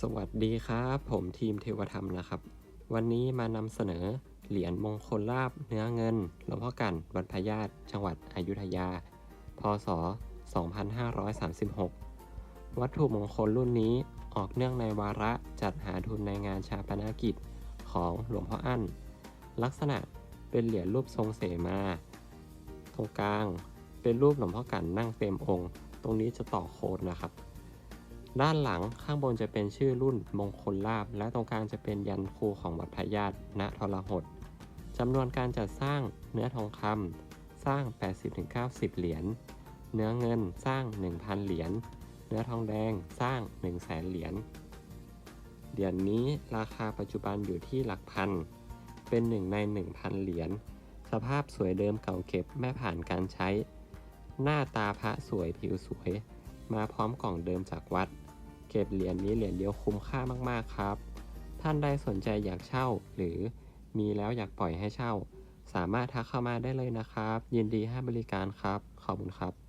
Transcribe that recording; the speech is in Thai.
สวัสดีครับ ผมทีมเทวธรรมนะครับ วันนี้มานำเสนอเหรียญมงคลลาบเนื้อเงินหลวงพ่อกันวัดพญาตจังหวัดอยุธยา พศ 2536 วัตถุมงคลรุ่นนี้ออกเนื่องในวาระจัดหาทุนในงานชาปนกิจของหลวงพ่ออั้น ลักษณะเป็นเหรียญรูปทรงเสมา ตรงกลางเป็นรูปหลวงพ่อกันนั่งเต็มองค์ ตรงนี้จะต่อโคนนะครับ ด้านหลังข้างบนจะเป็นชื่อรุ่นมงคลลาบ และตรงกลางจะเป็นยันครูของวัดพญาตณทรหดจำนวนการจัดสร้างเนื้อทองคำสร้าง 80-90 เหรียญ เนื้อเงินสร้าง 1,000 เหรียญ เนื้อทองแดงสร้าง 1 0 0 0 0แสนเหรียญ เหรียญนี้ราคาปัจจุบันอยู่ที่หลักพัน เป็นหนึ่งใน 1,000 เหรียญ สภาพสวยเดิมเก่าเก็บไม่ผ่านการใช้ หน้าตาพระสวยผิวสวย มาพร้อมกล่องเดิมจากวัด เก็บเหรียญนี้เหรียญเดียวคุ้มค่ามากๆครับ ท่านใดสนใจอยากเช่า หรือมีแล้วอยากปล่อยให้เช่า สามารถทักเข้ามาได้เลยนะครับ ยินดีให้บริการครับ ขอบคุณครับ